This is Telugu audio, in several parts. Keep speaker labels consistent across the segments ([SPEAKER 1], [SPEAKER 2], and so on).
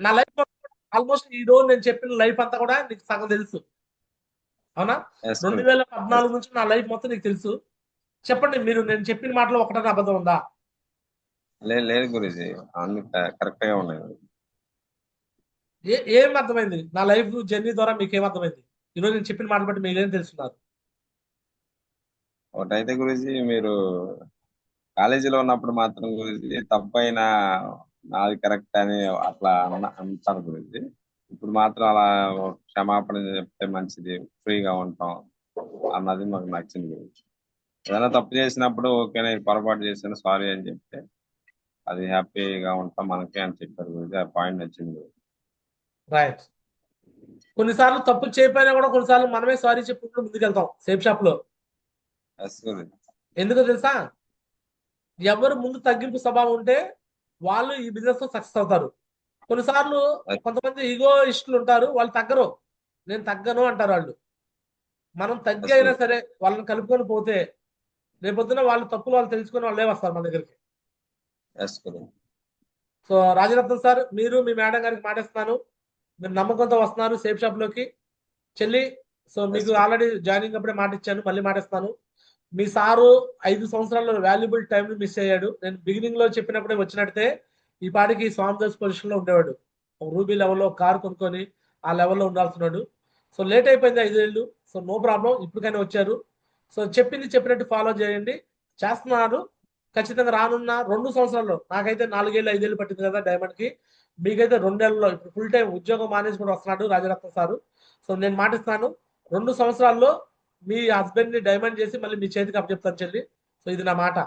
[SPEAKER 1] నా లైఫ్ ఆల్మోస్ట్ ఈ రోజు నేను చెప్పిన లైఫ్ అంతా కూడా నీకు సగం తెలుసు. అవునా? రెండు. వేల పద్నాలుగు నుంచి నా లైఫ్ మొత్తం నీకు తెలుసు. చెప్పండి మీరు నేను చెప్పిన మాటలో ఒకటన్నా అబద్ధం ఉందా?
[SPEAKER 2] లేదు లేదు గురుజీ. అన్ని కరెక్ట్గా ఉన్నాయి.
[SPEAKER 1] ఏ ఏం అర్థమైంది? నా లైఫ్ జర్నీ ద్వారా మీకు ఏం అర్థమైంది? ఈరోజు నేను చెప్పిన మాట బట్టి మీరేం తెలుసున్నారు?
[SPEAKER 2] ఒకటైతే గురుజీ మీరు కాలేజీలో ఉన్నప్పుడు మాత్రం గురుజీ తప్పైన నాది కరెక్ట్ అని అట్లా అన్న అంటాను గురుజీ. ఇప్పుడు మాత్రం అలా క్షమాపణ చెప్తే మంచిది ఫ్రీగా ఉంటాం అన్నది మాకు నచ్చింది గురుజీ. ఏదైనా తప్పు చేసినప్పుడు ఓకే నేను పొరపాటు చేశాను సారీ అని చెప్తే అది హ్యాపీగా ఉంటాం మనకి అని చెప్పారు గురుజీ. ఆ పాయింట్ నచ్చింది.
[SPEAKER 1] రైట్. కొన్నిసార్లు తప్పు చేయకపోయినా కూడా కొన్నిసార్లు మనమే సారీ చెప్పుకుంటూ ముందుకెళ్తాం సేఫ్
[SPEAKER 2] షాప్లో
[SPEAKER 1] ఎందుకో తెలుసా? ఎవరు ముందు తగ్గింపు స్వభావం ఉంటే వాళ్ళు ఈ బిజినెస్లో సక్సెస్ అవుతారు. కొన్నిసార్లు కొంతమంది ఈగో ఇష్టలు ఉంటారు వాళ్ళు తగ్గరు. నేను తగ్గను అంటారు వాళ్ళు. మనం తగ్గి అయినా సరే వాళ్ళని కలుపుకొని పోతే రేపొద్దున వాళ్ళు తప్పులు వాళ్ళు తెలుసుకొని వాళ్ళే వస్తారు మన దగ్గరికి. సో రాజరత్నం సార్ మీరు మీ మేడం గారికి మాటేస్తున్నాను. మీరు నమ్మకంతో వస్తున్నారు సేఫ్ షాప్లోకి చెల్లి సో మీకు. ఆల్రెడీ జాయినింగ్ అప్పుడే మాట ఇచ్చాను మళ్ళీ మాటేస్తాను మీ సారు ఐదు సంవత్సరాల్లో వాల్యుబుల్ టైం మిస్ అయ్యాడు. నేను బిగినింగ్లో చెప్పినప్పుడే వచ్చినట్టే ఈ పాటికి స్వామిదాస్ పొజిషన్లో ఉండేవాడు. రూబీ లెవెల్లో కారు కొనుక్కొని ఆ లెవెల్లో ఉండాల్సినాడు. సో లేట్ అయిపోయింది ఐదేళ్ళు. సో నో ప్రాబ్లం ఇప్పటికైనా వచ్చారు. సో చెప్పింది చెప్పినట్టు ఫాలో చేయండి. చేస్తున్నాడు. ఖచ్చితంగా రానున్న రెండు సంవత్సరాల్లో నాకైతే నాలుగేళ్ళు ఐదేళ్ళు పట్టింది కదా డైమండ్కి మీకైతే రెండేళ్ళలో ఇప్పుడు ఫుల్ టైం ఉద్యోగం మానేసి కూడా వస్తున్నాడు రాజరత్న సారు. సో నేను మాటిస్తాను రెండు సంవత్సరాల్లో మీ హస్బెండ్ని డైమండ్ చేసి మళ్ళీ మీ చేతికి అప్పచెప్తాను చెల్లి. సో ఇది నా మాట.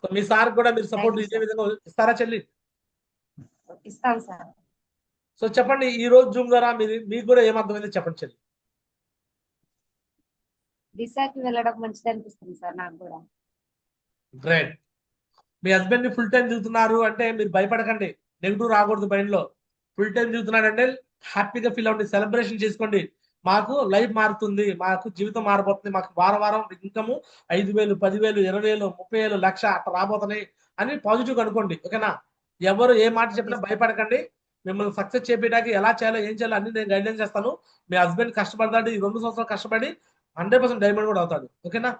[SPEAKER 1] సో మీ సార్ కూడా మీరు సపోర్ట్ ఇదే. విధంగా ఇస్తారా చెల్లి?
[SPEAKER 3] ఇస్తాం సార్
[SPEAKER 1] సో చెప్పండి ఈ రోజు జూమ్ ద్వారా మీరు మీకు కూడా ఏమర్థమైంది చెప్పండి చెల్లి.
[SPEAKER 3] దిశాకి వెళ్ళడం మంచిది అనిపిస్తుంది సార్ నాకు కూడా.
[SPEAKER 1] గ్రేట్ మీ హస్బెండ్ని ఫుల్ టైం దిగుతున్నారు అంటే మీరు భయపడకండి. నెగిటివ్ రాకూడదు మైండ్లో. ఫుల్ టైం దిగుతున్నాడంటే హ్యాపీగా ఫీల్ అవ్వండి. సెలబ్రేషన్ చేసుకోండి. మాకు లైఫ్ మారుతుంది మాకు జీవితం మారిపోతుంది మాకు వారం వారం ఇన్కమ్ ఐదు వేలు పదివేలు ఇరవై వేలు ముప్పై వేలు లక్ష అట్లా రాబోతున్నాయి అని పాజిటివ్ అనుకోండి ఓకేనా ఎవరు ఏ మాట చెప్పినా భయపడకండి. మిమ్మల్ని సక్సెస్ చేయడానికి ఎలా చేయాలో ఏం చేయాలో అన్ని నేను గైడ్లైన్ చేస్తాను. మీ హస్బెండ్ కష్టపడతాడు ఈ రెండు సంవత్సరాలు కష్టపడి హండ్రెడ్ పర్సెంట్ డైమండ్ కూడా అవుతాడు ఓకేనా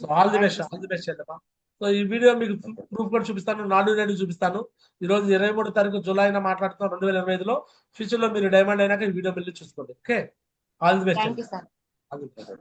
[SPEAKER 1] so all the best all the best చేద్దామా? ఈ వీడియో మీకు ప్రూఫ్ కూడా చూపిస్తాను. నాడు నేడు చూపిస్తాను. ఈ రోజు ఇరవై మూడు తారీఖు జూలై మాట్లాడుతున్నాం రెండు వేల ఇరవై ఐదులో. ఫ్యూచర్లో మీరు డైమండ్ అయినాక ఈ వీడియో మళ్ళీ చూసుకోండి. Okay all the best
[SPEAKER 3] thank you sir
[SPEAKER 1] all the best